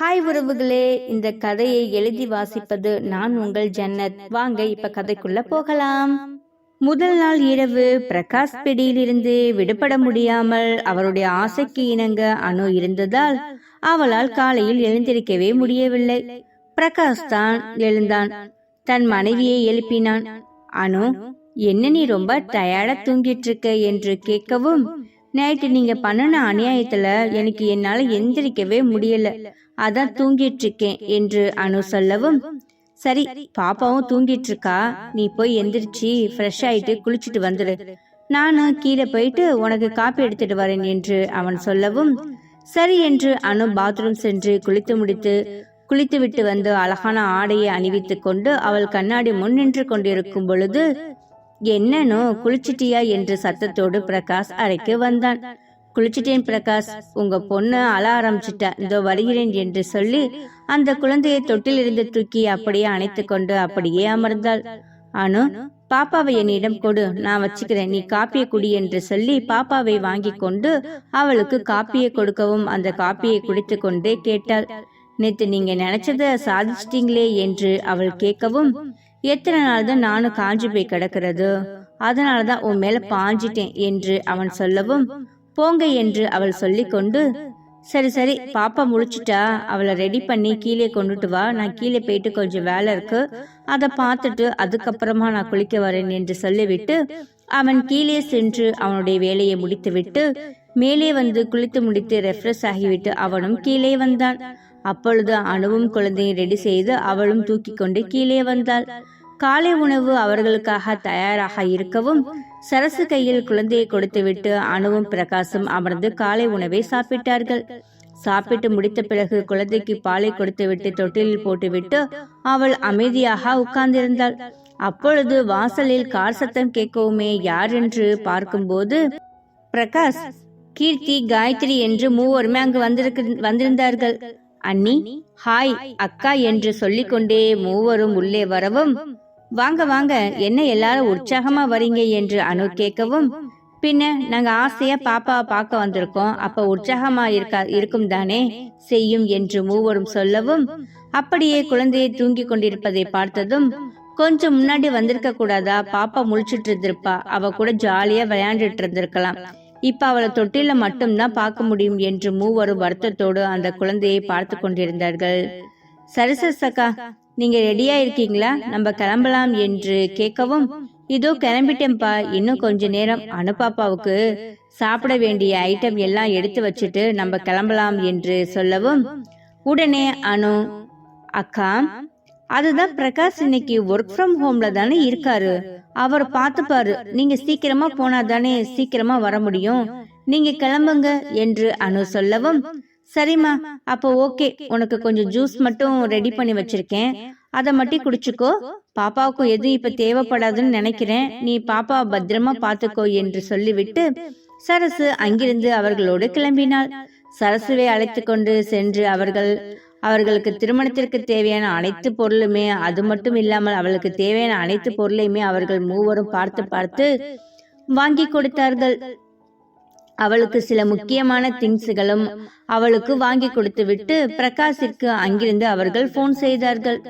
Hi உறவுகளே இந்த கதையை எழுதி வாசிப்பது நான் உங்கள் ஜன்னத். வாங்க இப்ப கதைக்குள்ள போகலாம். முதல் நாள் இரவு பிரகாஷ் பிடியிலிருந்து விடுபட முடியாமல் அவருடைய ஆசைக்கு இணங்க அனு இருந்ததால் அவளால் காலையில் எழுந்திருக்கவே முடியவில்லை. பிரகாஷ் தான் எழுந்தான். தன் மனைவியை எழுப்பினான். அனு என்ன நீ ரொம்ப டயர்டா தூங்கிட்டு இருக்க என்று கேட்கவும் நைட்டு நீங்க பண்ணின அநியாயத்துல எனக்கு என்னால எந்திரிக்கவே முடியல. அதான் தூங்கிட்டு இருக்கேன் என்று அனு சொல்லவும் சரி பாப்பாவும் தூங்கிட்டு இருக்கா நீ போய் எந்திரிச்சு ஃப்ரெஷ் ஆயிட்டு குளிச்சுட்டு வந்துடு நானும் கீழே போயிட்டு உனக்கு காப்பி எடுத்துட்டு வரேன் என்று அவன் சொல்லவும் சரி என்று அனு பாத்ரூம் சென்று குளித்து முடித்து குளித்துவிட்டு வந்து அழகான ஆடையை அணிவித்துக் கொண்டு அவள் கண்ணாடி முன் நின்று கொண்டிருக்கும் பொழுது என்னனோ குளிச்சிட்டியா? என்று சத்தத்தோடு பிரகாஷ் அறைக்கு வந்தான். குளிச்சிட்டேன் பிரகாஷ். உங்க பொண்ணு அழ ஆரம்பிச்சிட்டா. இதோ வருகிறேன் என்று சொல்லி அந்த குழந்தையை தொட்டிலிருந்து தூக்கி அப்படியே அணைத்து கொண்டு அப்படியே அமர்ந்தாள். அனு பாப்பாவை என்னிடம் கொடு. நான் வச்சுக்கிறேன். நீ காப்பியை குடி என்று சொல்லி பாப்பாவை வாங்கி கொண்டு அவளுக்கு காப்பியை கொடுக்கவும் அந்த காப்பியை குடித்து கொண்டே கேட்டாள். நேத்து நீங்க நினைச்சத சாதிச்சிட்டீங்களே என்று அவள் கேட்கவும் எத்தனை நாள் தான் நானும் காஞ்சி போய் கிடக்கிறது? அதனாலதான் உன் மேல பாஞ்சிட்டேன் என்று அவன் சொல்லவும் போங்க என்று அவள் சொல்லிக்கொண்டு சரி சரி பாப்பா முழிச்சிட்டா அவளை ரெடி பண்ணி கீழே கொண்டுட்டு வா நான் கீழே போயிட்டு கொஞ்சம் வேலை இருக்கு அதை பார்த்துட்டு அதுக்கப்புறமா நான் குளிக்க வரேன் என்று சொல்லிவிட்டு அவன் கீழே சென்று அவனுடைய வேலையை முடித்துவிட்டு மேலே வந்து குளித்து முடித்து ரெஃப்ரெஷ் ஆகிவிட்டு அவனும் கீழே வந்தான். அப்பொழுது அணுவும் குழந்தையை ரெடி செய்து அவளும் தூக்கி கொண்டு கீழே வந்தாள். காலை உணவு அவர்களுக்காக தயாராக இருக்கவும் சரசு கையில் குழந்தையை கொடுத்துவிட்டு அணுவும் பிரகாசும் அமர்ந்து காலை உணவை சாப்பிட்டார்கள். சாப்பிட்டு முடித்த பிறகு குழந்தைக்கு பாலை கொடுத்துவிட்டு தொட்டிலில் போட்டுவிட்டு அவள் அமைதியாக உட்கார்ந்திருந்தாள். அப்பொழுது வாசலில் கார் சத்தம் கேட்கவுமே யார் என்று பார்க்கும்போது பிரகாஷ் கீர்த்தி காயத்ரி என்று மூவருமே அங்கு வந்திருக்கு வந்திருந்தார்கள். அண்ணி ஹாய் அக்கா என்று சொல்லிக்கொண்டே மூவரும் உள்ளே வரவும் வாங்க வாங்க என்ன எல்லாரும் உற்சாகமா வரீங்க என்று அனு கேட்கவும் பின்ன நாங்க ஆசையா பாப்பாவை பார்க்க வந்திருக்கோம். அப்ப உற்சாகமா இருக்கா இருக்கும் தானே செய்யும் என்று மூவரும் சொல்லவும் அப்படியே குழந்தையை தூங்கி கொண்டிருப்பதை பார்த்ததும் கொஞ்சம் முன்னாடி வந்திருக்க கூடாதா பாப்பா முழிச்சிட்டு இருந்திருப்பா அவ கூட ஜாலியா விளையாண்டுட்டு இருந்திருக்கலாம். இப்ப அவளை தொட்டில மட்டும்தான் பார்க்க முடியும் என்று மூவரும் வருத்தத்தோடு அந்த குழந்தையை பார்த்து கொண்டிருந்தார்கள். சரசக்கா நீங்க ரெடியா இருக்கீங்களா நம்ம கிளம்பலாம் என்று கேட்கவும் இதோ கிளம்பிட்டேன்பா இன்னும் கொஞ்ச நேரம் அனுப்பாப்பாவுக்கு சாப்பிட வேண்டிய ஐட்டம் எல்லாம் எடுத்து வச்சுட்டு நம்ம கிளம்பலாம் என்று சொல்லவும் உடனே அனு அக்கா அதுதான் பிரகாஷ் இன்னைக்கு ஒர்க் ஃப்ரம் ஹோம்ல தானே இருக்காரு. அவர் பார்த்துப்பாரு. நீங்க சீக்கிரமா போனா தானே சீக்கிரமா வர முடியும். நீங்க கிளம்புங்க என்று அனு சொல்லவும் சரிம்மா அப்போ ஓகே. உனக்கு கொஞ்சம் ஜூஸ் மட்டும் ரெடி பண்ணி வச்சிருக்கேன். அதை மட்டும் குடிச்சுக்கோ. பாப்பாவுக்கும் எதுவும் இப்ப தேவைப்படாதுன்னு நினைக்கிறேன். நீ பாப்பா பத்திரமா பாத்துக்கோ என்று சொல்லிவிட்டு சரசு அங்கிருந்து அவர்களோடு கிளம்பினாள். சரசுவை அழைத்து கொண்டு சென்று அவர்கள் அவர்களுக்கு திருமணத்திற்கு தேவையான அனைத்து பொருளுமே அது மட்டும் இல்லாமல் அவளுக்கு தேவையான அனைத்து பொருளையுமே அவர்கள் மூவரும் பார்த்து பார்த்து வாங்கி கொடுத்தார்கள். அவளுக்கு சில முக்கியமான திங்ஸுகளும் அவளுக்கு வாங்கி கொடுத்து விட்டு பிரகாஷிற்கு அங்கிருந்து அவர்கள் போன் செய்தார்கள்.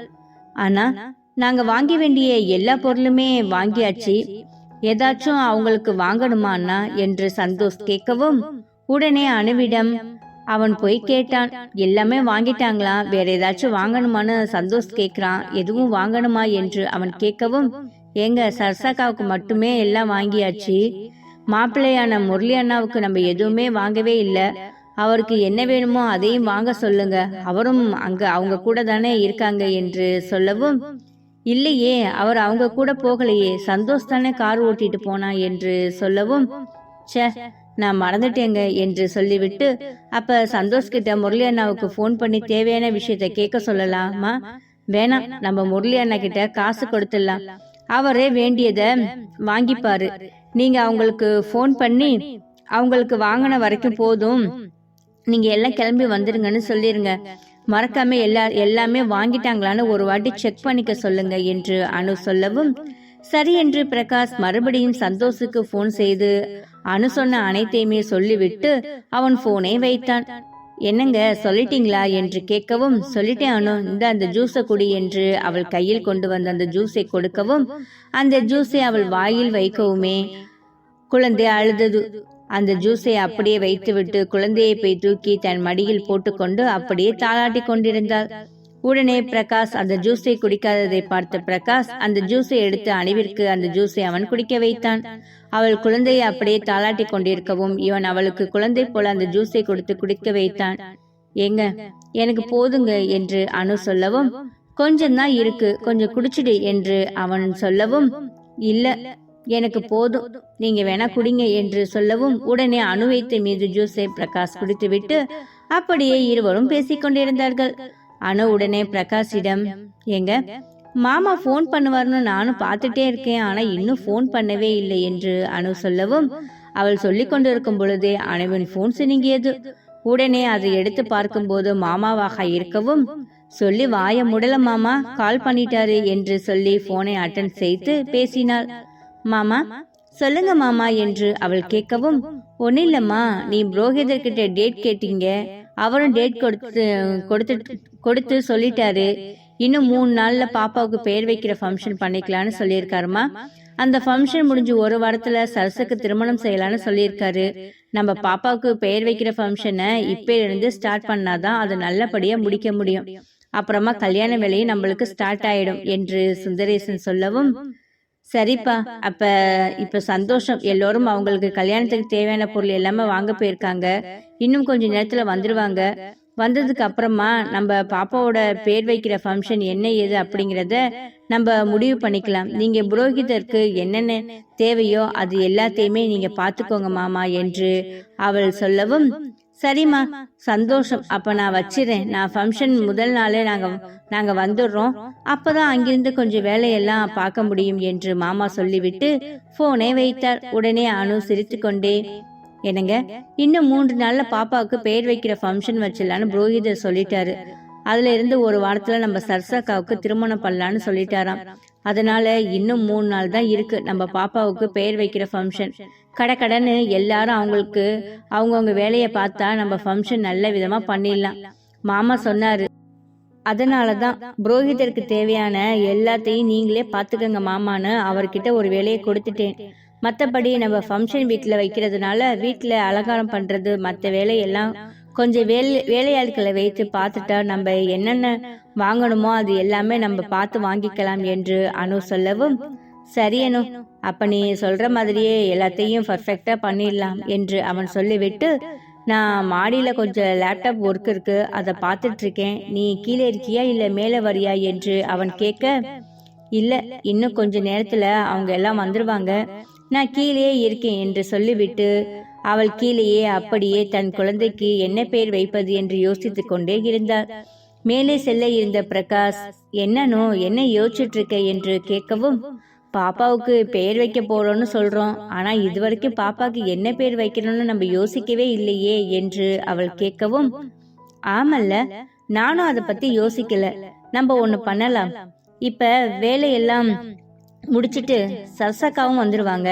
ஆனா நாங்க வாங்க வேண்டிய எல்லா பொருளுமே வாங்கியாச்சு. ஏதாச்சும் அவங்களுக்கு வாங்கணுமா அண்ணா? என்று சந்தோஷ் கேட்கவும் உடனே அணுவிடம் அவன் போய் கேட்டான். எல்லாமே வாங்கிட்டாங்களா? வேற ஏதாச்சும் வாங்கணுமான்னு? சந்தோஷ் கேக்குறான் எதுவும் வாங்கணுமா? என்று அவன் கேட்கவும் எங்க சர்சாக்காவுக்கு மட்டுமே எல்லாம் வாங்கியாச்சு. மாப்பிள்ளையான முரளி அண்ணாவுக்கு நம்ம எதுவுமே வாங்கவே இல்லை. அவருக்கு என்ன வேணுமோ அதையும் வாங்க சொல்லுங்க. அவரும் அங்க அவங்க கூட தானே இருக்காங்க என்று சொல்லவும் இல்லையே அவர் அவங்க கூட போகலையே. சந்தோஷ் தானே கார் ஓட்டிட்டு போனா? என்று சொல்லவும் ச்சே நான் மறந்துட்டேங்க என்று சொல்லிவிட்டு அப்ப சந்தோஷ் கிட்ட முரளி அண்ணாவுக்கு ஃபோன் பண்ணி தேவையான விஷயத்த கேட்க சொல்லலாமா? வேணாம் நம்ம முரளி அண்ணா கிட்ட காசு கொடுத்துடலாம். அவரே வேண்டியத வாங்கிப்பாரு. நீங்க அவங்களுக்கு ஃபோன் பண்ணி அவங்களுக்கு வாங்கின வரைக்கும் போதும். நீங்க எல்லாம் கிளம்பி வந்துடுங்கன்னு சொல்லிருங்க. மறக்காம எல்லா எல்லாமே வாங்கிட்டாங்களான்னு ஒரு வாட்டி செக் பண்ணிக்க சொல்லுங்க என்று அனு சொல்லவும் சரி என்று பிரகாஷ் மறுபடியும் சந்தோஷுக்கு போன் செய்து அனு சொன்ன அனைத்தையுமே சொல்லிவிட்டு அவன் போனை வைத்தான். என்னங்க சொல்லிட்டீங்களா என்று கேட்கவும் சொல்லிட்டேன் அனு இந்த அந்த ஜூஸை குடி என்று அவள் கையில் கொண்டு வந்த அந்த ஜூஸை கொடுக்கவும் அந்த ஜூஸை அவள் வாயில் வைக்கவுமே குழந்தை அழுதது. அந்த ஜூஸை அப்படியே வைத்துவிட்டு குழந்தையை போய் தூக்கி தன் மடியில் போட்டுக்கொண்டு அப்படியே தாளாட்டி கொண்டிருந்தாள். உடனே பிரகாஷ் அந்த ஜூஸை குடிக்காததை பார்த்த பிரகாஷ் அந்த ஜூஸை எடுத்து அணிவிற்கு அந்த ஜூஸை அவன் குடிக்க வைத்தான். அவள் குழந்தையை அப்படியே தாளாட்டி கொண்டிருக்கவும் இவன் அவளுக்கு குழந்தை போல அந்த ஜூஸை கொடுத்து குடிக்க வைத்தான். ஏங்க எனக்கு போதுங்க என்று அனு சொல்லவும் கொஞ்சம்தான் இருக்கு கொஞ்சம் குடிச்சிடு என்று அவன் சொல்லவும் இல்ல எனக்கு போதும் நீங்க வேணா குடிங்க என்று சொல்லவும் உடனே அணு வைத்த மீது ஜூஸை பிரகாஷ் குடித்துவிட்டு அப்படியே இருவரும் பேசிக் கொண்டிருந்தார்கள். அனு உடனே பிரகாஷிடம் ஏங்க மாமா ஃபோன் பண்ணுவார்னு நானும் பார்த்துட்டே இருக்கேன் ஆனா இன்னும் ஃபோன் பண்ணவே இல்லை என்று அனு சொல்லவும் அவள் சொல்லிக் கொண்டிருக்கும் பொழுதே அனுவின் ஃபோன் சினுங்கியது. உடனே அதை எடுத்து பார்க்கும்போது மாமாவாக இருக்கவும் சொல்லி வாய முடல மாமா கால் பண்ணிட்டாரு என்று சொல்லி போனை அட்டன் செய்து பேசினாள். மாமா சொல்லுங்க மாமா என்று அவள் கேட்கவும் ஒன்னும் இல்லம்மா நீ புரோகிதர் கிட்ட டேட் கேட்டீங்க அவரும் டேட் கொடுத்து கொடுத்து கொடுத்து சொல்லிட்டாரு. இன்னும் மூணு நாள்ல பாப்பாவுக்கு பெயர் வைக்கிற ஃபங்க்ஷன் பண்ணிக்கலாம்னு சொல்லியிருக்காருமா? அந்த ஃபங்க்ஷன் முடிஞ்சு ஒரு வாரத்துல சரசுக்கு திருமணம் செய்யலாம்னு சொல்லியிருக்காரு. நம்ம பாப்பாவுக்கு பெயர் வைக்கிற ஃபங்க்ஷனை இப்போ இருந்து ஸ்டார்ட் பண்ணாதான் அதை நல்லபடியா முடிக்க முடியும். அப்புறமா கல்யாண வேலையும் நம்மளுக்கு ஸ்டார்ட் ஆயிடும் என்று சுந்தரேசன் சொல்லவும் சரிப்பா அப்ப இப்ப சந்தோஷம். எல்லோரும் அவங்களுக்கு கல்யாணத்துக்கு தேவையான பொருள் எல்லாமே வாங்க போயிருக்காங்க. இன்னும் கொஞ்ச நேரத்துல வந்துருவாங்க. வந்ததுக்கு அப்புறமா நம்ம பாப்பாவோட பேர் வைக்கிற ஃபங்க்ஷன் என்ன ஏது அப்படிங்கிறத நம்ம முடிவு பண்ணிக்கலாம். நீங்க புரோகிதருக்கு என்னென்ன தேவையோ அது எல்லாத்தையுமே நீங்க பாத்துக்கோங்க மாமா என்று அவள் சொல்லவும் சரிம்மா சந்தோஷம். அப்ப நான் வச்சிரேன் நான் ஃபங்க்ஷன் முதல் நாளே நாங்க நாங்க வந்துடுறோம். அப்பதான் அங்கிருந்து கொஞ்சம் வேலையெல்லாம் பார்க்க முடியும் என்று மாமா சொல்லிவிட்டு போனை வைத்தார். உடனே அனு சிரித்து கொண்டே என்னங்க இன்னும் மூன்று நாள்ல பாப்பாவுக்கு பெயர் வைக்கிற ஃபங்க்ஷன் வச்சிடலான்னு புரோகிதர் சொல்லிட்டாரு. அதுல இருந்து ஒரு வாரத்துல நம்ம சர்சாக்காவுக்கு திருமணம் பண்ணலான்னு சொல்லிட்டாராம். அதனால இன்னும் மூணு நாள் தான் இருக்கு நம்ம பாப்பாவுக்கு பெயர் வைக்கிற ஃபங்க்ஷன் கடன்னு எல்லாரும் அவங்களுக்கு அவங்கவுங்க வேலையை பார்த்தா நம்ம ஃபங்க்ஷன் நல்ல விதமா பண்ணிடலாம். மாமா சொன்னாரு அதனால தான் புரோகிதருக்கு தேவையான எல்லாத்தையும் நீங்களே பார்த்துக்கங்க மாமான்னு அவர்கிட்ட ஒரு வேலையை கொடுத்துட்டேன். மற்றபடி நம்ம ஃபங்க்ஷன் வீட்டில் வைக்கிறதுனால வீட்டில் அலங்காரம் பண்ணுறது மற்ற வேலையெல்லாம் கொஞ்சம் வேலை வேலையாட்களை வைத்து பார்த்துட்டா நம்ம என்னென்ன வாங்கணுமோ அது எல்லாமே நம்ம பார்த்து வாங்கிக்கலாம் என்று அனு சொல்லவும் சரி அனு அப்ப நீ சொல்ற மாதிரியே எல்லாத்தையும் பர்ஃபெக்டா பண்ணிடலாம் என்று அவன் சொல்லிவிட்டு நான் மாடியில கொஞ்சம் லேப்டாப் ஒர்க் இருக்கு அதை பார்த்துட்டு இருக்கேன் நீ கீழே இருக்கியா இல்ல மேலே வரியா? என்று அவன் கேட்க இல்ல இன்னும் கொஞ்ச நேரத்துல அவங்க எல்லாம் வந்துருவாங்க. நான் கீழே இருக்கேன் என்று சொல்லிவிட்டு அவள் கீழேயே அப்படியே தன் குழந்தைக்கு என்ன பெயர் வைப்பது என்று யோசித்துக் கொண்டே இருந்தாள். மேலே செல்ல இருந்த பிரகாஷ் என்னனோ என்ன யோசிச்சுட்டு இருக்க என்று கேட்கவும் பாப்பாவுக்கு பெயர் வைக்க போறோம்னு சொல்றோம். ஆனா இதுவரைக்கும் பாப்பாக்கு என்ன பெயர் வைக்கணும்னு நம்ம யோசிக்கவே இல்லையே என்று அவள் கேட்கவும் ஆமல்ல நானும் அதை பத்தி யோசிக்கல. நம்ம ஒண்ணு பண்ணலாம். இப்ப வேலையெல்லாம் முடிச்சுட்டு சரசக்காவும் வந்துருவாங்க.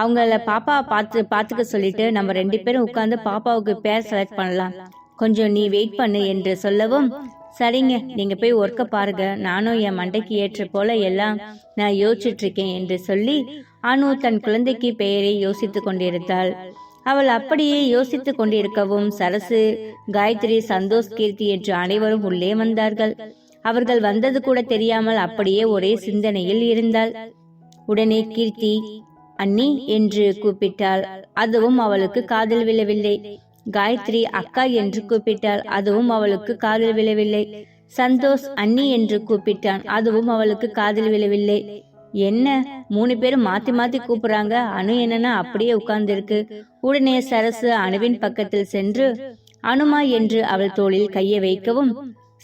அவங்கள பாப்பா பார்த்து பார்த்துக்க சொல்லிட்டு நம்ம ரெண்டு பேரும் உட்காந்து பாப்பாவுக்கு பேர் செலக்ட் பண்ணலாம். கொஞ்சம் நீ வெயிட் பண்ணு என்று சொல்லவும் சரிங்க நீங்க போய் ஒர்க்க பாருங்க. நானும் என் மண்டைக்கு ஏற்ற போல எல்லாம் நான் யோசிச்சுட்டு இருக்கேன் என்று சொல்லி அனு தன் குழந்தைக்கு பெயரை யோசித்து கொண்டிருந்தாள். அவள் அப்படியே யோசித்து கொண்டிருக்கவும் சரசு காயத்ரி சந்தோஷ் கீர்த்தி என்று அனைவரும் உள்ளே வந்தார்கள். அவர்கள் வந்தது கூட தெரியாமல் அப்படியே ஒரே சிந்தனையில் இருந்தாள். உடனே கீர்த்தி அண்ணி என்று கூப்பிட்டாள். அதுவும் அவளுக்கு காதல் விழவில்லை. காயத்ரி அக்கா என்று கூப்பிட்டாள். அதுவும் அவளுக்கு காதல் விழவில்லை. சந்தோஷ் அண்ணி என்று கூப்பிட்டான். அதுவும் அவளுக்கு காதல் விழவில்லை. என்ன? மூணு பேரும் மாத்தி மாத்தி கூப்பிடுறாங்க. அணு என்னன்னா அப்படியே உட்கார்ந்திருக்கு. உடனே சரசு அணுவின் பக்கத்தில் சென்று அனுமா என்று அவள் தோளில் கையை வைக்கவும்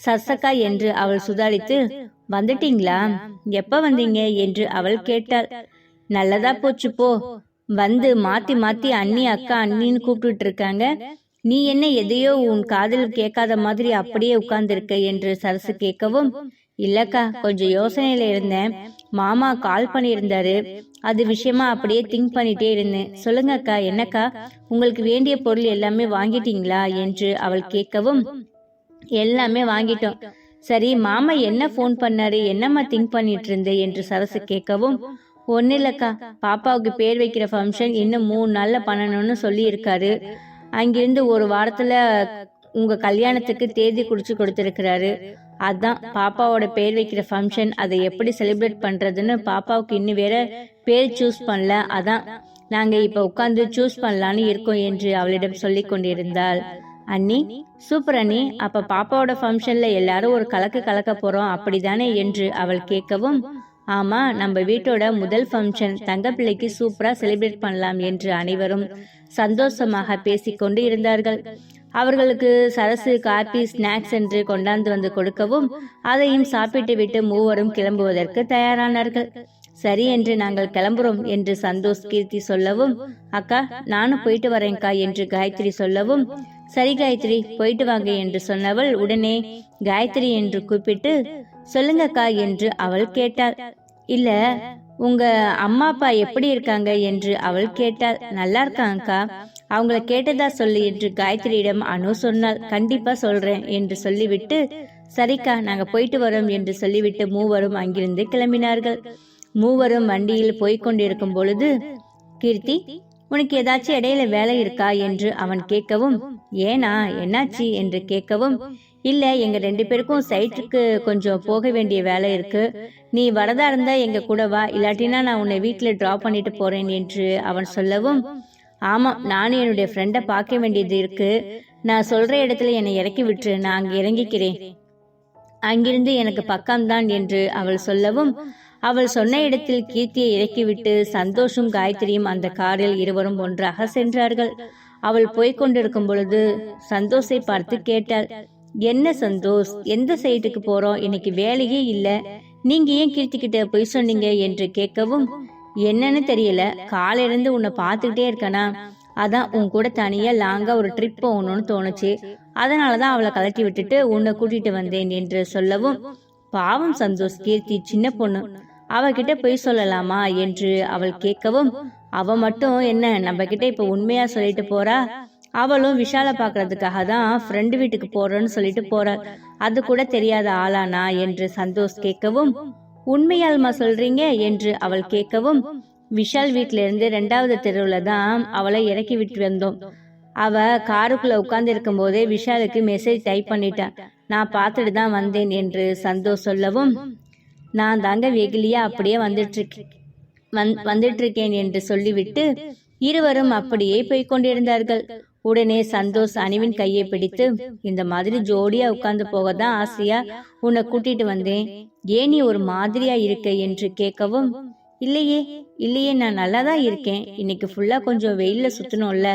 சசக்கா என்று அவள் சுதாரித்து வந்துட்டீங்களா? எப்ப வந்தீங்க? என்று அவள் கேட்டாள். நல்லதா போச்சு போ. வந்து மாத்தி மாத்தி அண்ணி அக்கா அண்ணின்னு கூப்பிட்டு இருக்காங்க நீ என்ன எதையோ உன் காதில் கேட்காத மாதிரி அப்படியே உட்கார்ந்துருக்க? என்று சரசு கேட்கவும் இல்லக்கா கொஞ்சம் யோசனையில இருந்தேன். மாமா கால் பண்ணியிருந்தாரு. அது விஷயமா அப்படியே திங்க் பண்ணிட்டே இருந்தேன். சொல்லுங்க அக்கா என்னக்கா? உங்களுக்கு வேண்டிய பொருள் எல்லாமே வாங்கிட்டீங்களா? என்று அவள் கேட்கவும் எல்லாமே வாங்கிட்டோம். சரி மாமா என்ன ஃபோன் பண்ணாரு? என்னம்மா திங்க் பண்ணிட்டு இருந்தே? என்று சரசு கேட்கவும் ஒன்னும் இல்லக்கா பாப்பாவுக்கு பேர் வைக்கிற ஃபங்க்ஷன் இன்னும் மூணு நாள்ல பண்ணணும்னு சொல்லி இருக்காரு அங்கிருந்து ஒரு வாரத்துல உங்க கல்யாணத்துக்கு தேதி குறிச்சு கொடுத்துருக்கிறாரு. அதான் பாப்பாவோட பேர் வைக்கிற ஃபங்க்ஷன் அதை எப்படி செலிப்ரேட் பண்றதுன்னு பாப்பாவுக்கு இன்னும் வேற பேர் சூஸ் பண்ணல. அதான் நாங்க இப்ப உட்காந்து சூஸ் பண்ணலான்னு இருக்கோம் என்று அவளிடம் சொல்லி கொண்டிருந்தாள். அண்ணி சூப்பர் அண்ணி அப்ப பாப்பாவோட ஃபங்க்ஷன்ல எல்லாரும் ஒரு கலக்கு கலக்க போறோம் அப்படிதானே என்று அவள் கேட்கவும் ஆமா நம்ம வீட்டோட முதல் ஃபங்க்ஷன் தங்க பிள்ளைக்கு சூப்பரா செலிப்ரேட் பண்ணலாம் என்று அனைவரும் சந்தோஷமாக பேசிக்கொண்டு இருந்தார்கள் அவர்களுக்கு சரசு காபி ஸ்நாக்ஸ் என்று கொண்டாந்து வந்து கொடுக்கவும் அதையும் சாப்பிட்டு விட்டு மூவரும் கிளம்புவதற்கு தயாரானார்கள். சரி என்று நாங்கள் கிளம்புறோம் என்று சந்தோஷ் கீர்த்தி சொல்லவும் அக்கா நானும் போயிட்டு வரேன்க்கா என்று காயத்ரி சொல்லவும் சரி காயத்ரி போயிட்டு வாங்க என்று சொன்னவள் உடனே காயத்ரி என்று கூப்பிட்டு சொல்லுங்கக்கா என்று அவள் கேட்டாள். இல்ல உங்க அம்மா அப்பா எப்படி இருக்காங்க? என்று அவள் கேட்டாள். நல்லா இருக்காங்கக்கா. அவங்கள கேட்டதா சொல்லு என்று காயத்ரியிடம் அனு சொன்னாள். கண்டிப்பா சொல்றேன் என்று சொல்லிவிட்டு சரிக்கா நாங்க போயிட்டு வரோம் என்று சொல்லிவிட்டு மூவரும் அங்கிருந்து கிளம்பினார்கள். மூவரும் வண்டியில் போய்கொண்டிருக்கும் பொழுது கீர்த்தி உனக்கு ஏதாச்சும் இடையில வேலை இருக்கா என்று அவன் கேட்கவும் ஏனா என்னாச்சு? என்று கேட்கவும் இல்ல எங்க ரெண்டு பேருக்கும் சைட்டுக்கு கொஞ்சம் போக வேண்டிய வேலை இருக்கு. நீ வரதா இருந்தா எங்க கூட வா. இல்லாட்டினா நான் உன்னை வீட்டுல டிராப் பண்ணிட்டு போறேன் என்று அவன் சொல்லவும் ஆமாம் நானும் என்னுடைய ஃப்ரெண்டை பார்க்க வேண்டியது இருக்கு. நான் சொல்ற இடத்துல என்னை இறக்கி விட்டுரு. நான் அங்க இறங்கிக்கிறேன். அங்கிருந்து எனக்கு பக்கம்தான் என்று அவள் சொல்லவும் அவள் சொன்ன இடத்தில் கீர்த்தியை இறக்கிவிட்டு சந்தோஷும் காயத்ரியும் அந்த காரில் இருவரும் ஒன்றாக சென்றார்கள். அவள் போய்கொண்டிருக்கும் பொழுது சந்தோஷை பார்த்து கேட்டாள் என்ன சந்தோஷ் எந்த சைட்டுக்கு போறோம்? இன்னைக்கு வேலையே இல்ல. நீங்க ஏன் கீர்த்திக்கிட்ட போய் சொன்னீங்க? என்று கேட்கவும் என்னன்னு தெரியல. காலையிலேருந்து உன்னை பார்த்துக்கிட்டே இருக்கனா? அதான் உன் கூட தனியா லாங்கா ஒரு ட்ரிப் போகணும்னு தோணுச்சு. அதனாலதான் அவளை கலட்டி விட்டுட்டு உன்னை கூட்டிட்டு வந்தேன் என்று சொல்லவும் பாவம் சந்தோஷ் கீர்த்தி சின்ன பொண்ணு. அவகிட்ட போய் சொல்லலாமா என்று அவள் கேட்கவும் அவ மட்டும் என்ன நம்ம கிட்ட இப்ப உண்மையா சொல்லிட்டு போறா? அவளும் விஷால பாக்குறதுக்காக தான் ஃப்ரெண்டு வீட்டுக்கு போறோன்னு சொல்லிட்டு போறாள் அது கூட தெரியாத ஆளானா? என்று சந்தோஷ் கேட்கவும் உண்மையால்மா சொல்றீங்க? என்று அவள் கேட்கவும் விஷால் வீட்ல இருந்து ரெண்டாவது தெருவுல தான் அவளை இறக்கி விட்டு வந்தோம். அவ காருக்குள்ள உட்கார்ந்து இருக்கும் போதே விஷாலுக்கு மெசேஜ் டைப் பண்ணிட்டான் நான் பார்த்துட்டு தான் வந்தேன் என்று சந்தோஷ் சொல்லவும் நான் தாங்க வெகுலியா அப்படியே வந்துட்டு வந் வந்துட்டு இருக்கேன் என்று சொல்லிவிட்டு இருவரும் அப்படியே போய்க் கொண்டிருந்தார்கள் உடனே சந்தோஷ் அணிவின் கையை பிடித்து இந்த மாதிரி ஜோடியா உட்கார்ந்து போக தான் ஆசையா? உன்னை கூட்டிட்டு வந்தேன். ஏன் நீ ஒரு மாதிரியா இருக்க என்று கேட்கவும் இல்லையே இல்லையே நான் நல்லா தான் இருக்கேன். இன்னைக்கு ஃபுல்லா கொஞ்சம் வெயில்ல சுத்தணும்ல.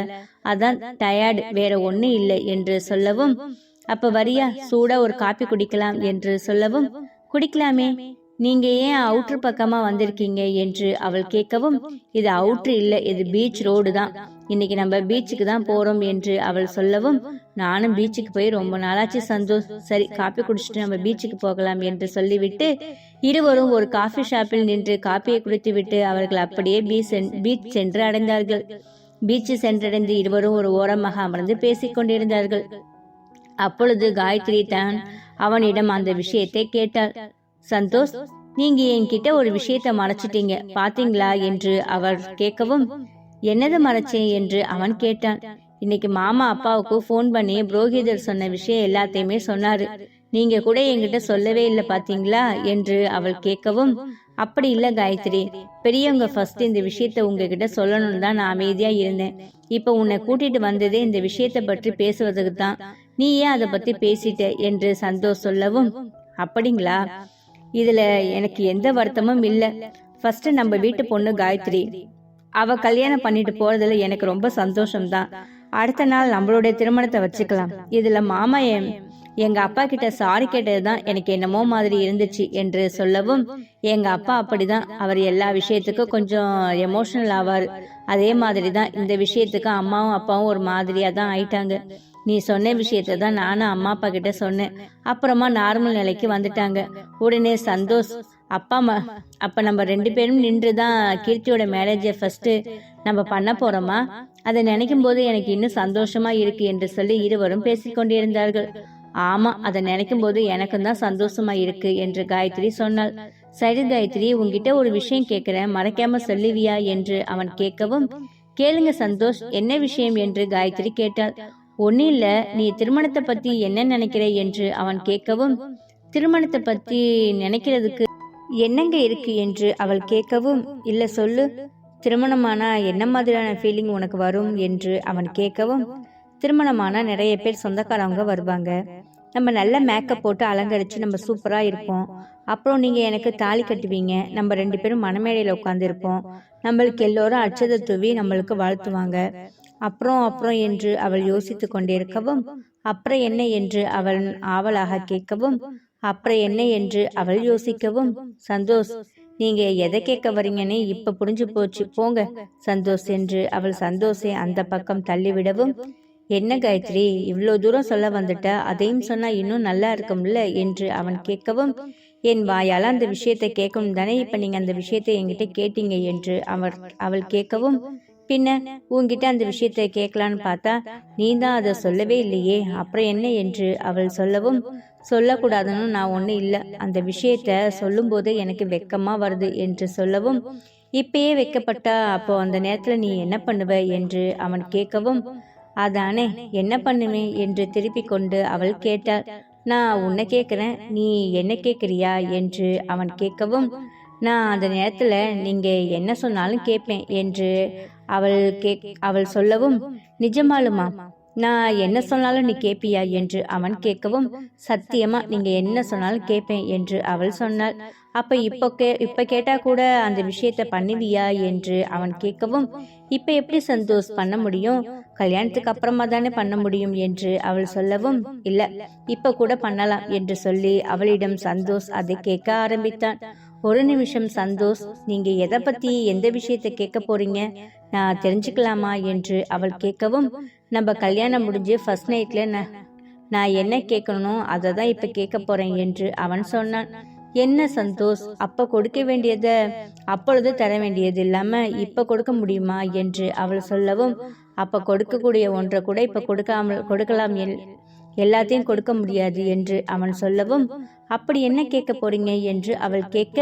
அதான் டயர்டு வேற ஒன்றும் இல்லை என்று சொல்லவும் அப்ப வரியா? சூடா ஒரு காப்பி குடிக்கலாம் என்று சொல்லவும் குடிக்கலாமே. நீங்க ஏன் அவுட்ரு பக்கமா வந்திருக்கீங்க என்று அவள் கேட்கவும் இது அவுட்ரு இல்ல இது பீச் ரோடு தான். இன்னைக்கு நம்ம பீச்சுக்கு தான் போறோம் என்று அவள் சொல்லவும் நானும் பீச்சுக்கு போய் ரொம்ப நாளாச்சு சந்தோஷ் சரி காப்பி குடிச்சிட்டு நம்ம பீச்சுக்கு போகலாம் என்று சொல்லிவிட்டு இருவரும் ஒரு காஃபி ஷாப்பில் நின்று காப்பியை குடித்துவிட்டு அவர்கள் அப்படியே பீச் பீச் சென்று அடைந்தார்கள். பீச்சு சென்றடைந்து இருவரும் ஒரு ஓரமாக அமர்ந்து பேசிக் கொண்டிருந்தார்கள். அப்பொழுது காயத்ரி தான் அவனிடம் அந்த விஷயத்தை கேட்டாள். சந்தோஷ் நீங்க என்கிட்ட ஒரு விஷயத்த மறைச்சிட்டீங்க. பாத்தீங்களா என்று அவர் கேட்கவும் என்னது மறைச்சேன் என்று அவன் கேட்டான். இன்னைக்கு மாமா அப்பாவுக்கு ஃபோன் பண்ணி புரோகிதர் சொன்ன விஷயம் எல்லாத்தையுமே சொன்னாரு. நீங்க கூட என்கிட்ட சொல்லவே இல்லை பாத்தீங்களா? என்று அவள் கேட்கவும் அப்படி இல்ல காயத்ரி. பெரியவங்க ஃபர்ஸ்ட் இந்த விஷயத்த உங்ககிட்ட சொல்லணும்னு தான் நான் அமைதியா இருந்தேன். இப்ப உன்னை கூட்டிட்டு வந்ததே இந்த விஷயத்த பற்றி பேசுவதுக்கு தான். நீ ஏன் அதை பத்தி பேசிட்ட? என்று சந்தோஷ் சொல்லவும் அப்படிங்களா இதுல எனக்கு எந்த வருத்தமும் இல்ல. ஃபர்ஸ்ட் நம்ம வீட்டு பொண்ணு காயத்ரி. அவ கல்யாணம் பண்ணிட்டு போறதுல எனக்கு ரொம்ப சந்தோஷம்தான். அடுத்த நாள் நம்மளுடைய திருமணத்தை வச்சுக்கலாம். இதுல மாமா என் எங்க அப்பா கிட்ட சாரி கேட்டதுதான் எனக்கு என்னமோ மாதிரி இருந்துச்சு என்று சொல்லவும் எங்க அப்பா அப்படிதான். அவர் எல்லா விஷயத்துக்கும் கொஞ்சம் எமோஷனல் ஆவார். அதே மாதிரி தான் இந்த விஷயத்துக்கு அம்மாவும் அப்பாவும் ஒரு மாதிரியா தான் ஆயிட்டாங்க. நீ சொன்ன விஷயத்தை தான் நானும் அம்மா அப்பா கிட்ட சொன்னேன். அப்புறமா நார்மல் நிலைக்கு வந்துட்டாங்க. உடனே சந்தோஷ் அப்பா அம்மா அப்போ நம்ம ரெண்டு பேரும் நின்று தான் கீர்த்தியோட மேரேஜை ஃபஸ்ட்டு நம்ம பண்ண போகிறோமா அதை நினைக்கும் போது எனக்கு இன்னும் சந்தோஷமா இருக்கு என்று சொல்லி இருவரும் பேசிக்கொண்டிருந்தார்கள் ஆமா அதை நினைக்கும் போது எனக்கும் தான் சந்தோஷமா இருக்கு என்று காயத்ரி சொன்னாள். சரி காயத்ரி உங்ககிட்ட ஒரு விஷயம் கேட்கிறேன் மறைக்காம சொல்லுவியா? என்று அவன் கேட்கவும் கேளுங்க சந்தோஷ் என்ன விஷயம்? என்று காயத்ரி கேட்டாள். ஒன்னும் இல்ல நீ திருமணத்தை பத்தி என்ன நினைக்கிற என்று அவன் கேட்கவும் திருமணத்தை பத்தி நினைக்கிறதுக்கு என்னங்க இருக்கு என்று அவள் கேட்கவும் இல்ல சொல்லு திருமணமானா என்ன மாதிரியான ஃபீலிங் உனக்கு வரும்? என்று அவன் கேட்கவும் திருமணமானா நிறைய பேர் சொந்தக்காரவங்க வருவாங்க. நம்ம நல்ல மேக்கப் போட்டு அலங்கரிச்சு நம்ம சூப்பரா இருப்போம். அப்புறம் நீங்க எனக்கு தாலி கட்டுவீங்க. நம்ம ரெண்டு பேரும் மணமேடையில உட்காந்துருப்போம் நம்மளுக்கு எல்லோரும் அச்சதை தூவி நம்மளுக்கு வாழ்த்துவாங்க. அப்புறம் அப்புறம் என்று அவள் யோசித்து கொண்டிருக்கவும் அப்புறம் என்ன என்று அவள் ஆவலாக கேட்கவும் அப்புறம் என்ன என்று அவள் யோசிக்கவும் சந்தோஷ் நீங்க எதை கேட்க வரீங்கன்னு இப்ப புரிஞ்சு போச்சு போங்க சந்தோஷ் என்று அவள் சந்தோஷை அந்த பக்கம் தள்ளிவிடவும் என்ன காயத்ரி இவ்வளோ தூரம் சொல்ல வந்துட்ட அதையும் சொன்னா இன்னும் நல்லா இருக்கும்ல என்று அவன் கேட்கவும் என் வாயால அந்த விஷயத்தை கேட்கணும் தானே இப்ப நீங்க அந்த விஷயத்தை என்கிட்ட கேட்டீங்க என்று அவர் அவள் கேட்கவும் பின்ன உன்கிட்ட அந்த விஷயத்தை கேட்கலான்னு பார்த்தா நீ தான் அதை சொல்லவே இல்லையே. அப்புறம் என்ன என்று அவள் சொல்லவும் சொல்லக்கூடாதுன்னு நான் ஒன்றும் இல்லை. அந்த விஷயத்த சொல்லும்போது எனக்கு வெக்கமா வருது என்று சொல்லவும் இப்பயே வைக்கப்பட்டா அப்போ அந்த நேரத்தில் நீ என்ன பண்ணுவ என்று அவன் கேட்கவும் அதானே என்ன பண்ணுவேன் என்று திருப்பி கொண்டு அவள் கேட்டாள். நான் உன்னை கேட்குறேன் நீ என்ன கேட்குறியா என்று அவன் கேட்கவும் நான் அந்த நேரத்தில் நீங்கள் என்ன சொன்னாலும் கேட்பேன் என்று அவள் கேக் அவள் சொல்லவும் நிஜமாலுமா நான் என்ன சொன்னாலும் நீ கேட்பியா என்று அவன் கேட்கவும் சத்தியமா நீங்க என்ன சொன்னாலும் கேட்பேன் என்று அவள் சொன்னாள். அப்ப இப்போ கே இப்ப கேட்டா கூட அந்த விஷயத்த பண்ணுவியா? என்று அவன் கேட்கவும் இப்ப எப்படி சந்தோஷ் பண்ண முடியும்? கல்யாணத்துக்கு அப்புறமா தானே பண்ண முடியும்? என்று அவள் சொல்லவும் இல்ல இப்ப கூட பண்ணலாம் என்று சொல்லி அவளிடம் சந்தோஷ் அதை கேட்க ஆரம்பித்தான். ஒரு நிமிஷம் சந்தோஷ் நீங்க எதை பத்தி எந்த விஷயத்த கேட்க போறீங்க? நான் தெரிஞ்சுக்கலாமா என்று அவள் கேட்கவும் நம்ம கல்யாணம் முடிஞ்சு ஃபர்ஸ்ட் நைட்ல நான் என்ன கேட்கணும் அதை தான் இப்ப கேட்க போறேன் என்று அவன் சொன்னான். என்ன சந்தோஷ் அப்ப கொடுக்க வேண்டியத அப்பொழுது தர வேண்டியது இல்லாம இப்ப கொடுக்க முடியுமா என்று அவள் சொல்லவும் அப்ப கொடுக்கக்கூடிய ஒன்றை கூட இப்ப கொடுக்காமல் கொடுக்கலாம் எல்லாத்தையும் கொடுக்க முடியாது என்று அவன் சொல்லவும் அப்படி என்ன கேட்க போறீங்க? என்று அவள் கேட்க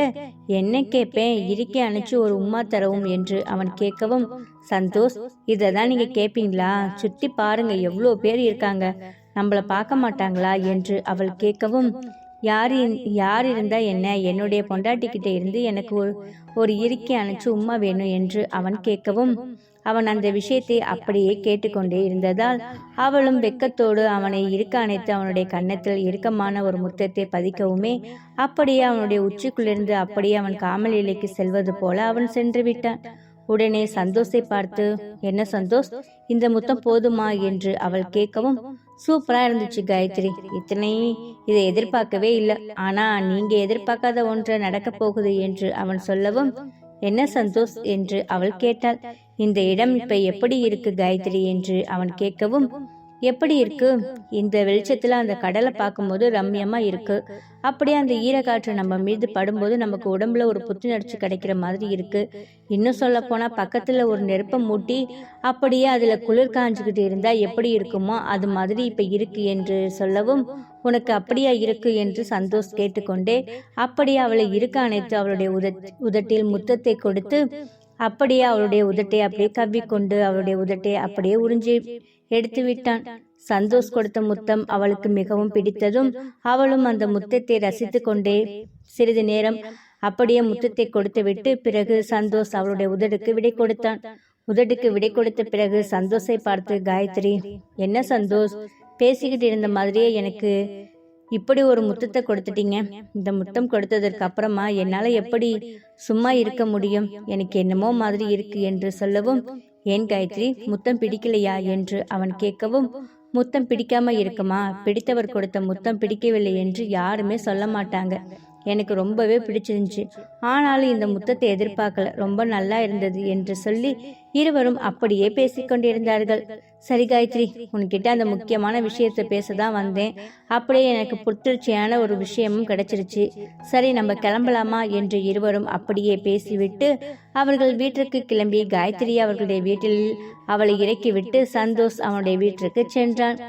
என்ன கேட்பேன்? இருக்கே அணைச்சு ஒரு உமா தரவும் என்று அவன் கேட்கவும் சந்தோஷ் இதை தான் நீங்க கேட்பீங்களா? சுத்தி பாருங்க எவ்வளோ பேர் இருக்காங்க. நம்மள பார்க்க மாட்டாங்களா? என்று அவள் கேட்கவும் யார் யார் இருந்தா என்ன? என்னுடைய பொண்டாட்டிக்கிட்ட இருந்து எனக்கு ஒரு ஒரு இருக்கை அணைச்சு உம்மா வேணும் என்று அவன் கேட்கவும் அவன் அந்த விஷயத்தை அப்படியே கேட்டுக்கொண்டே இருந்ததால் அவளும் வெக்கத்தோடு அவனை இருக்க அணைத்து அவனுடைய கன்னத்தில் இறுக்கமான ஒரு முத்தத்தை பதிக்கவுமே அப்படியே அவனுடைய உச்சிக்குள்ளிருந்து அப்படியே அவன் காமல் இலைக்கு செல்வது போல அவன் சென்று விட்டான். உடனே சந்தோஷை பார்த்து என்ன சந்தோஷ்? இந்த முத்தம் போதுமா? என்று அவள் கேட்கவும் சூப்பரா இருந்துச்சு காயத்ரி. இத்தனை இதை எதிர்பார்க்கவே இல்லை. ஆனா நீங்க எதிர்பார்க்காத ஒன்று நடக்க போகுது என்று அவன் சொல்லவும் என்ன சந்தோஷ் என்று அவள் கேட்டாள். இந்த இடம் இப்ப எப்படி இருக்கு காயத்ரி? என்று அவன் கேட்கவும் எப்படி இருக்கு? இந்த வெளிச்சத்துல அந்த கடலை பார்க்கும்போது ரம்யமா இருக்கு. அப்படியே அந்த ஈரக்காற்று நம்ம மீது படும்போது நமக்கு உடம்புல ஒரு புத்துணர்ச்சி கிடைக்கிற மாதிரி இருக்கு. இன்னும் சொல்ல போனா பக்கத்துல ஒரு நெருப்பை மூட்டி அப்படியே அதுல குளிர் காஞ்சுக்கிட்டு இருந்தா எப்படி இருக்குமோ அது மாதிரி இப்ப இருக்கு என்று சொல்லவும் உனக்கு அப்படியா இருக்கு என்று சந்தோஷ் கேட்டுக்கொண்டே அப்படியே அவளை இருக்க அணைத்து அவளுடைய உத உதட்டில் முத்தத்தை கொடுத்து அப்படியே அவளுடைய உதட்டை அப்படியே கவ்விக்கொண்டு அவளுடைய உதட்டை அப்படியே உறிஞ்சி எடுத்து விட்டான். சந்தோஷ் கொடுத்த முத்தம் அவளுக்கு மிகவும் பிடித்ததும் அவளும் அந்த முத்தத்தை ரசித்து கொண்டே சிறிது நேரம் அப்படியே முத்தத்தை கொடுத்து விட்டு பிறகு சந்தோஷ் அவளுடைய உதடுக்கு விடை கொடுத்தான். உதடுக்கு விடை கொடுத்த பிறகு சந்தோஷை பார்த்து காயத்ரி என்ன சந்தோஷ்? பேசிக்கிட்டு இருந்த மாதிரியே எனக்கு இப்படி ஒரு முத்தத்தை கொடுத்துட்டீங்க. இந்த முத்தம் கொடுத்ததற்கு அப்புறமா என்னால் எப்படி சும்மா இருக்க முடியும்? எனக்கு என்னமோ மாதிரி இருக்கு என்று சொல்லவும் ஏன் காயத்ரி முத்தம் பிடிக்கலையா என்று அவன் கேட்கவும் முத்தம் பிடிக்காம இருக்குமா? பிடித்தவர் கொடுத்த முத்தம் பிடிக்கவில்லை என்று யாருமே சொல்ல மாட்டாங்க. எனக்கு ரொம்பவே பிடிச்சிருந்துச்சு. ஆனாலும் இந்த முத்தத்தை எதிர்பார்க்கல. ரொம்ப நல்லா இருந்தது என்று சொல்லி இருவரும் அப்படியே பேசிக்கொண்டிருந்தார்கள் சரி காயத்ரி உன்கிட்ட அந்த முக்கியமான விஷயத்தை பேச தான் வந்தேன். அப்படியே எனக்கு புத்துணர்ச்சியான ஒரு விஷயமும் கிடைச்சிருச்சு. சரி நம்ம கிளம்பலாமா என்று இருவரும் அப்படியே பேசிவிட்டு அவர்கள் வீட்டிற்கு கிளம்பி காயத்ரி அவர்களுடைய வீட்டில் அவளை இறக்கிவிட்டு சந்தோஷ் அவனுடைய வீட்டிற்கு சென்றான்.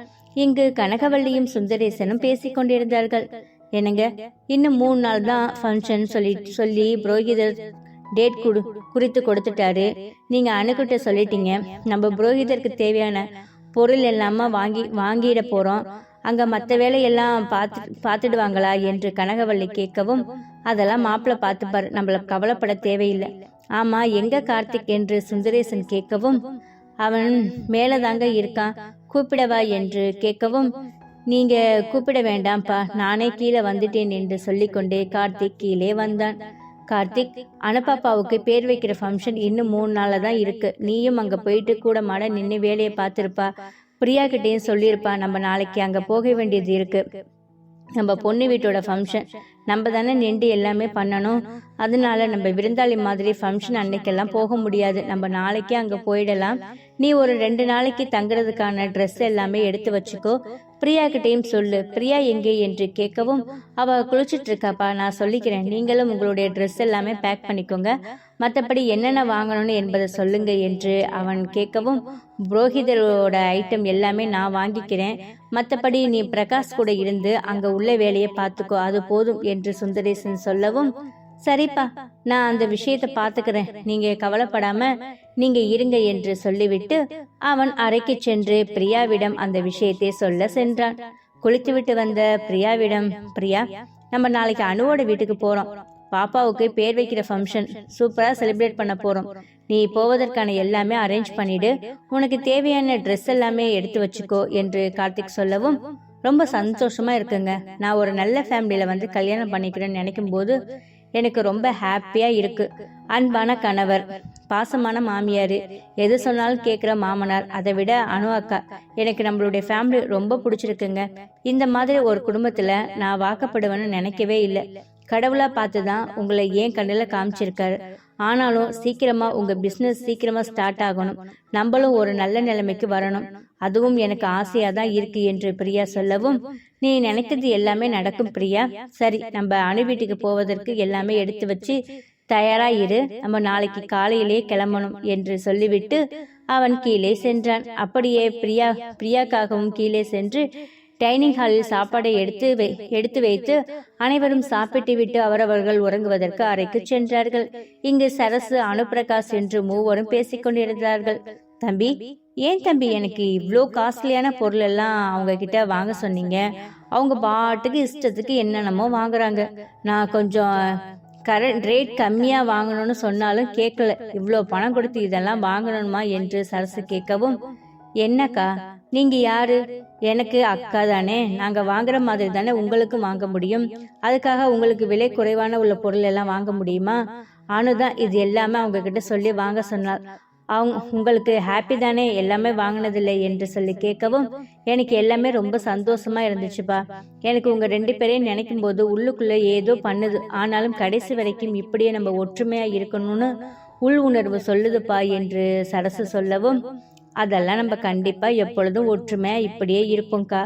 இங்கு கனகவல்லியும் சுந்தரேசனும் பேசிக் கொண்டிருந்தார்கள். என்னங்க இன்னும் மூணு நாள் தான் ஃபங்க்ஷன் சொல்லி சொல்லி புரோகிதர் டேட் குடு குறித்து கொடுத்துட்டாரு. நீங்க அணுகிட்ட சொல்லிட்டீங்க. நம்ம புரோகிதருக்கு தேவையான பொருள் எல்லாம வாங்கி வாங்கிட போறோம். அங்க மற்ற வேலையெல்லாம் பார்த்து பார்த்துடுவாங்களா என்று கனகவள்ளி கேட்கவும் அதெல்லாம் மாப்பிள்ளை பார்த்துப்பார். நம்மள கவலைப்பட தேவையில்லை. ஆமா எங்க கார்த்திக்? என்று சுந்தரேசன் கேட்கவும் அவன் மேலதாங்க இருக்கான். கூப்பிடவா? என்று கேட்கவும் நீங்க கூப்பிட வேண்டாம்ப்பா. நானே கீழே வந்துட்டேன் என்று சொல்லிக்கொண்டே கார்த்திக் கீழே வந்தான். கார்த்திக் அனுப்பாப்பாவுக்கு பேர் வைக்கிற ஃபங்க்ஷன் இன்னும் மூணு நாளில் தான் இருக்கு. நீயும் அங்கே போயிட்டு கூட மாட நின்று வேலையை பார்த்துருப்பா. பிரியா கிட்டேயும் சொல்லியிருப்பா நம்ம நாளைக்கு அங்கே போக வேண்டியது இருக்கு. நம்ம பொண்ணு வீட்டோட ஃபங்க்ஷன் நம்ம தானே நின்று எல்லாமே பண்ணணும். அதனால நம்ம விருந்தாளி மாதிரி ஃபங்க்ஷன் அன்னைக்கெல்லாம் போக முடியாது. நம்ம நாளைக்கே அங்கே போயிடலாம். நீ ஒரு ரெண்டு நாளைக்கு தங்குறதுக்கான ட்ரெஸ் எல்லாமே எடுத்து வச்சுக்கோ. பிரியா கிட்டேயும் சொல்லு. பிரியா எங்கே என்று கேட்கவும் அவ குளிச்சிட்டு இருக்காப்பா நான் சொல்லிக்கிறேன். நீங்களும் உங்களுடைய ட்ரெஸ் எல்லாமே பேக் பண்ணிக்கோங்க. மற்றபடி என்னென்ன வாங்கணும்னு என்பதை சொல்லுங்க என்று அவன் கேட்கவும் புரோஹிதரோட ஐட்டம் எல்லாமே நான் வாங்கிக்கிறேன். மற்றபடி நீ பிரகாஷ் கூட இருந்து அங்க உள்ள வேலையை பார்த்துக்கோ. அது போதும் என்று சுந்தரேசன் சொல்லவும் சரிப்பா நான் அந்த விஷயத்தை பாத்துக்கிறேன் நீங்க கவலைப்படாம நீங்க இருங்க என்று சொல்லிவிட்டு அவன் அறைக்கு சென்று பிரியாவிடம் அந்த விஷயத்தை சொல்ல சென்றான். குளித்துவிட்டு வந்த பிரியாவிடம் பிரியா நம்ம நாளைக்கு அணுவோட வீட்டுக்கு போறோம். பாப்பாவுக்கு பேர் வைக்கிற ஃபங்க்ஷன் சூப்பரா செலிப்ரேட் பண்ண போறோம். நீ போவதற்கான எல்லாமே அரேஞ்ச் பண்ணிடு. உனக்கு தேவையான ட்ரெஸ் எல்லாமே எடுத்து வச்சுக்கோ என்று கார்த்திக் சொல்லவும் ரொம்ப சந்தோஷமா இருக்குங்க. நான் ஒரு நல்ல ஃபேமிலியில வந்து கல்யாணம் பண்ணிக்கிறேன்னு நினைக்கும் போது எனக்கு ரொம்ப ஹாப்பியா இருக்கு. அன்பான கணவர் பாசமான மாமியார் எது சொன்னாலும் கேட்குற மாமனார் அதை விட அனு அக்கா. எனக்கு நம்மளுடைய ஃபேமிலி ரொம்ப பிடிச்சிருக்குங்க. இந்த மாதிரி ஒரு குடும்பத்தில் நான் வாக்கப்படுவேன்னு நினைக்கவே இல்லை. கடவுளாக பார்த்து தான் உங்களை ஏன் கண்ணில் காமிச்சிருக்காரு. ஆனாலும் சீக்கிரமாக உங்கள் பிஸ்னஸ் சீக்கிரமாக ஸ்டார்ட் ஆகணும். நம்மளும் ஒரு நல்ல நிலைமைக்கு வரணும். அதுவும் எனக்கு ஆசையா தான் இருக்கு என்று பிரியா சொல்லவும் நீ நினைத்தது எல்லாமே நடக்கும் பிரியா. சரி நம்ம அணு வீட்டுக்கு போவதற்கு எல்லாமே எடுத்து வச்சு தயாரா இரு. நம்ம நாளைக்கு காலையிலே கிளம்பணும் என்று சொல்லிவிட்டு அவன் கீழே சென்றான். அப்படியே பிரியா பிரியாக்காகவும் கீழே சென்று டைனிங் ஹாலில் சாப்பாடை எடுத்து வை எடுத்து வைத்து அனைவரும் சாப்பிட்டு விட்டு அவரவர்கள் உறங்குவதற்கு அறைக்கு சென்றார்கள். இங்கு சரசு அனுப்பிரகாஷ் என்று மூவரும் பேசிக்கொண்டிருந்தார்கள். தம்பி ஏன் தம்பி எனக்கு இவ்வளோ காஸ்ட்லியான பொருள் எல்லாம் அவங்க கிட்ட வாங்க சொன்னீங்க? அவங்க பாட்டுக்கு இஷ்டத்துக்கு என்னென்னமோ வாங்குறாங்க. நான் கொஞ்சம் கரண்ட் ரேட் கம்மியாக வாங்கணும்னு சொன்னாலும் கேட்கல இவ்வளோ பணம் கொடுத்து இதெல்லாம் வாங்கணுமா என்று சரசு கேட்கவும் என்னக்கா நீங்க யாரு? எனக்கு அக்கா தானே. நாங்க வாங்குற மாதிரி தானே உங்களுக்கும் வாங்க முடியும். அதுக்காக உங்களுக்கு விலை குறைவான உள்ள பொருள் எல்லாம் வாங்க முடியுமா? ஆனுதான் இது எல்லாமே அவங்க கிட்ட சொல்லி வாங்க சொன்னார். அவங்க உங்களுக்கு ஹாப்பி தானே? எல்லாமே வாங்கினதில்லை என்று சொல்லி கேட்கவும் எனக்கு எல்லாமே ரொம்ப சந்தோஷமா இருந்துச்சுப்பா. எனக்கு உங்க ரெண்டு பேரையும் நினைக்கும் போது உள்ளுக்குள்ள ஏதோ பண்ணுது. ஆனாலும் கடைசி வரைக்கும் இப்படியே நம்ம ஒற்றுமையா இருக்கணும்னு உள் உணர்வு சொல்லுதுப்பா என்று சரசு சொல்லவும் அதெல்லாம் நம்ம கண்டிப்பா எப்பொழுதும் ஒற்றுமையா இப்படியே இருப்போம்க்கா.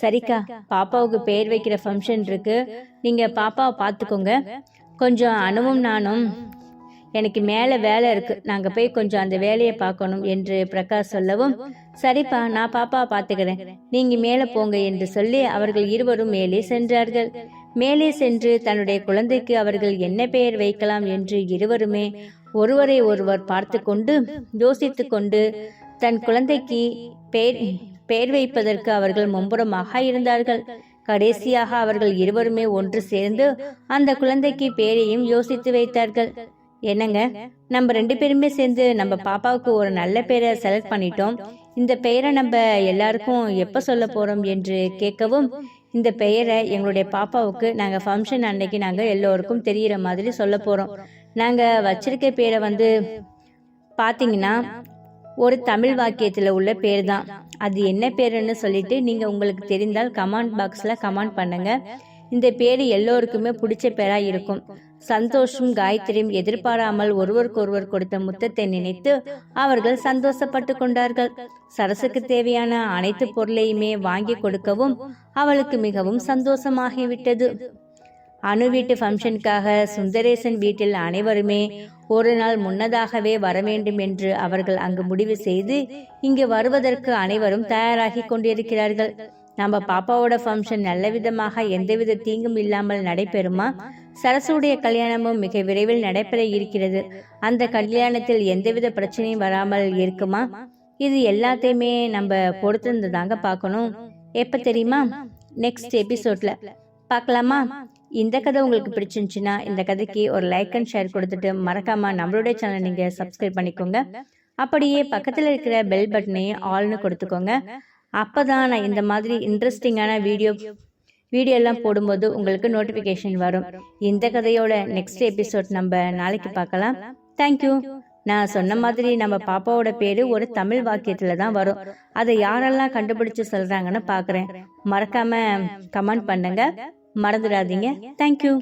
சரிக்கா பாப்பாவுக்கு பேர் வைக்கிற ஃபங்க்ஷன் இருக்கு. நீங்க பாப்பாவை பார்த்துக்கோங்க. கொஞ்சம் அனுவும் நானும் எனக்கு மேலே வேலை இருக்கு. நாங்கள் போய் கொஞ்சம் அந்த வேலையை பார்க்கணும் என்று பிரகாஷ் சொல்லவும் சரிப்பா நான் பாப்பா பார்த்துக்கிறேன். நீங்க மேலே போங்க என்று சொல்லி அவர்கள் இருவரும் மேலே சென்றார்கள். மேலே சென்று தன்னுடைய குழந்தைக்கு அவர்கள் என்ன பெயர் வைக்கலாம் என்று இருவருமே ஒருவரை ஒருவர் பார்த்து கொண்டு யோசித்து கொண்டு தன் குழந்தைக்கு பெயர் பெயர் வைப்பதற்கு அவர்கள் மும்புறமாக இருந்தார்கள். கடைசியாக அவர்கள் இருவருமே ஒன்று சேர்ந்து அந்த குழந்தைக்கு பெயரையும் யோசித்து வைத்தார்கள். என்னங்க நம்ம ரெண்டு பேருமே சேர்ந்து நம்ம பாப்பாவுக்கு ஒரு நல்ல பெயரை செலக்ட் பண்ணிட்டோம். இந்த பெயரை நம்ம எல்லாருக்கும் எப்போ சொல்ல போறோம் என்று கேட்கவும் இந்த பெயரை எங்களுடைய பாப்பாவுக்கு நாங்கள் ஃபங்க்ஷன் அன்னைக்கு நாங்கள் எல்லோருக்கும் தெரிகிற மாதிரி சொல்ல போகிறோம் நாங்கள் வச்சிருக்க பேரை வந்து பார்த்தீங்கன்னா ஒரு தமிழ் வாக்கியத்தில் உள்ள பேர் தான் அது என்ன பேருன்னு சொல்லிட்டு நீங்கள் உங்களுக்கு தெரிந்தால் கமெண்ட் பாக்ஸில் கமெண்ட் பண்ணுங்க. இந்த பேர் எல்லோருக்குமே பிடிச்ச பேராக இருக்கும். சந்தோஷும் காயத்ரியும் எதிர்பாராமல் ஒருவருக்கொருவர் கொடுத்த முத்தத்தை நினைத்து அவர்கள் சந்தோஷப்பட்டு கொண்டார்கள். சரசுக்கு தேவையான அனைத்து பொருளையுமே வாங்கி கொடுக்கவும் அவளுக்கு மிகவும் சந்தோஷமாகிவிட்டது. அணு வீட்டு ஃபங்க்ஷனுக்காக சுந்தரேசன் வீட்டில் அனைவருமே ஒரு நாள் முன்னதாகவே வர வேண்டும் என்று அவர்கள் அங்கு முடிவு செய்து இங்கு வருவதற்கு அனைவரும் தயாராகி கொண்டிருக்கிறார்கள். நம்ம பாப்பாவோட ஃபங்க்ஷன் நல்ல விதமாக எந்தவித தீங்கும் இல்லாமல் நடைபெறுமா? சரசுடைய கல்யாணமும் மிக விரைவில் நடைபெற இருக்கிறது. அந்த கல்யாணத்தில் எந்தவித பிரச்சனையும் வராமல் இருக்குமா? இது எல்லாத்தையுமே நம்ம பொறுத்திருந்து தாங்க பார்க்கணும். எப்ப தெரியுமா? நெக்ஸ்ட் எபிசோட்ல பார்க்கலாமா? இந்த கதை உங்களுக்கு பிடிச்சிருந்துச்சுன்னா இந்த கதைக்கு ஒரு லைக் அண்ட் ஷேர் கொடுத்துட்டு மறக்காம நம்மளுடைய சேனல் நீங்க சப்ஸ்கிரைப் பண்ணிக்கோங்க. அப்படியே பக்கத்தில் இருக்கிற பெல் பட்டனையும் ஆல்னு கொடுத்துக்கோங்க. அப்பதான் நான் இந்த மாதிரி இன்ட்ரெஸ்டிங்கான வீடியோ வீடியோ எல்லாம் போடும்போது உங்களுக்கு நோட்டிஃபிகேஷன் வரும். இந்த கதையோட நெக்ஸ்ட் எபிசோட் நம்ம நாளைக்கு பார்க்கலாம். தேங்க்யூ நான் சொன்ன மாதிரி நம்ம பாப்பாவோட பேரு ஒரு தமிழ் வாக்கியத்துல தான் வரும். அதை யாரெல்லாம் கண்டுபிடிச்சு சொல்றாங்கன்னு பாக்குறேன் மறக்காம கமெண்ட் பண்ணுங்க. மறந்துடாதீங்க. தேங்க்யூ